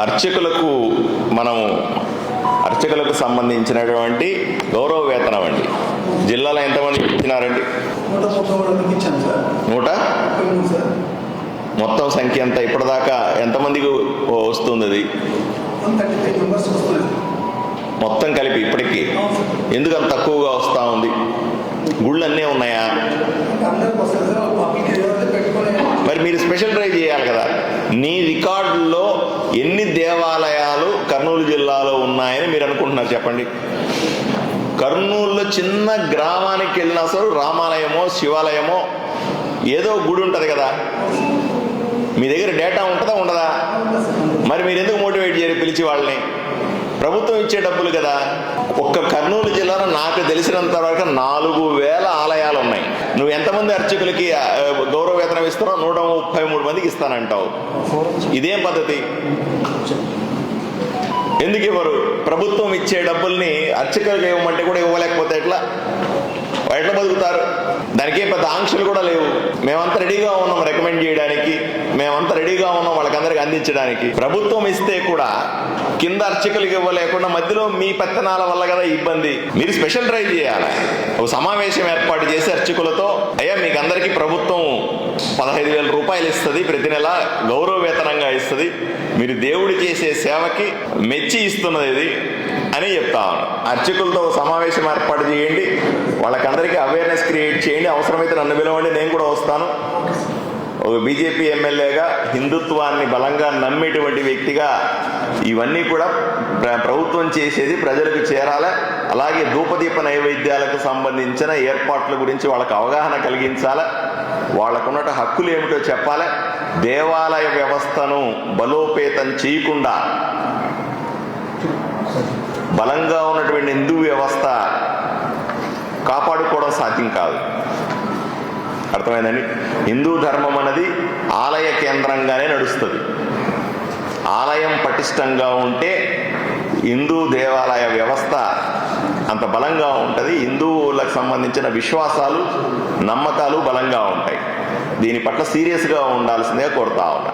అర్చకులకు మనము అర్చకులకు సంబంధించినటువంటి గౌరవ వేతనం అండి. జిల్లాలో ఎంతమంది ఇచ్చినారండి? నూట? మొత్తం సంఖ్య ఎంత? ఇప్పటిదాకా ఎంతమందికి వస్తుంది అది మొత్తం కలిపి ఇప్పటికీ. ఎందుకంత తక్కువగా వస్తూ ఉంది? గుళ్ళు అన్నీ ఉన్నాయా? మరి మీరు స్పెషల్ డ్రైవ్ చేయాలి కదా. నీ రికార్డుల్లో ఎన్ని దేవాలయాలు కర్నూలు జిల్లాలో ఉన్నాయని మీరు అనుకుంటున్నారు చెప్పండి? కర్నూలులో చిన్న గ్రామానికి వెళ్ళినా సరే రామాలయమో శివాలయమో ఏదో గుడి ఉంటుంది కదా. మీ దగ్గర డేటా ఉంటుందా ఉండదా? మరి మీరు ఎందుకు మోటివేట్ చేయరు పిలిచి వాళ్ళని? ప్రభుత్వం ఇచ్చే డబ్బులు కదా. ఒక్క కర్నూలు జిల్లాలో నాకు తెలిసినంత వరకు నాలుగు వేల మంది అర్చకులకి గౌరవ వేతనం ఇస్తారో నూట ముప్పై మూడు మందికి ఇస్తానంటావు. ఇదేం పద్ధతి. ఎందుకు ఇవ్వరు? ప్రభుత్వం ఇచ్చే డబ్బుల్ని అర్చకులకు ఇవ్వమంటే కూడా ఇవ్వలేకపోతే ఎట్లా? ఎట్లా బతుకుతారు? దానికి పెద్ద ఆంక్షలు కూడా లేవు. మేమంతా రెడీగా ఉన్నాం రికమెండ్ చేయడానికి. మేమంతా రెడీగా ఉన్నాం వాళ్ళకందరికి అందించడానికి. ప్రభుత్వం ఇస్తే కూడా కింద అర్చకులకు ఇవ్వలేకుండా మధ్యలో మీ పెత్తనాల వల్ల కదా ఇబ్బంది. మీరు స్పెషల్ డ్రైవ్ చేయాలి. ఒక సమావేశం ఏర్పాటు చేసి అర్చకులతో అందరికీ ప్రభుత్వం పదహైదు వేల రూపాయలు ఇస్తుంది. ప్రతి నెల గౌరవ వేతనంగా ఇస్తుంది. మీరు దేవుడు చేసే సేవకి మెచ్చి ఇస్తున్నది ఇది అని చెప్తా ఉన్నాను అర్చకులతో సమావేశం ఏర్పాటు చేయండి. వాళ్ళకందరికీ అవేర్నెస్ క్రియేట్ చేయండి. అవసరమైతే నన్ను పిలవండి. నేను కూడా వస్తాను. ఒక బీజేపీ ఎమ్మెల్యేగా హిందుత్వాన్ని బలంగా నమ్మేటువంటి వ్యక్తిగా ఇవన్నీ కూడా ప్రభుత్వం చేసేది ప్రజలకు చేరాలి. అలాగే ధూపదీప నైవేద్యాలకు సంబంధించిన ఏర్పాట్ల గురించి వాళ్ళకి అవగాహన కలిగించాలి. వాళ్ళకున్నట హక్కులు ఏమిటో చెప్పాలి. దేవాలయ వ్యవస్థను బలోపేతం చేయకుండా బలంగా ఉన్నటువంటి హిందూ వ్యవస్థ కాపాడుకోవడం సాధ్యం కాదు. అర్థమైందండి? హిందూ ధర్మం అన్నది ఆలయ కేంద్రంగానే నడుస్తుంది. ఆలయం పటిష్టంగా ఉంటే హిందూ దేవాలయ వ్యవస్థ అంత బలంగా ఉంటుంది. హిందువులకు సంబంధించిన విశ్వాసాలు నమ్మకాలు బలంగా ఉంటాయి. దీని పట్ల సీరియస్గా ఉండాల్సిందే కోరుతా ఉన్నా.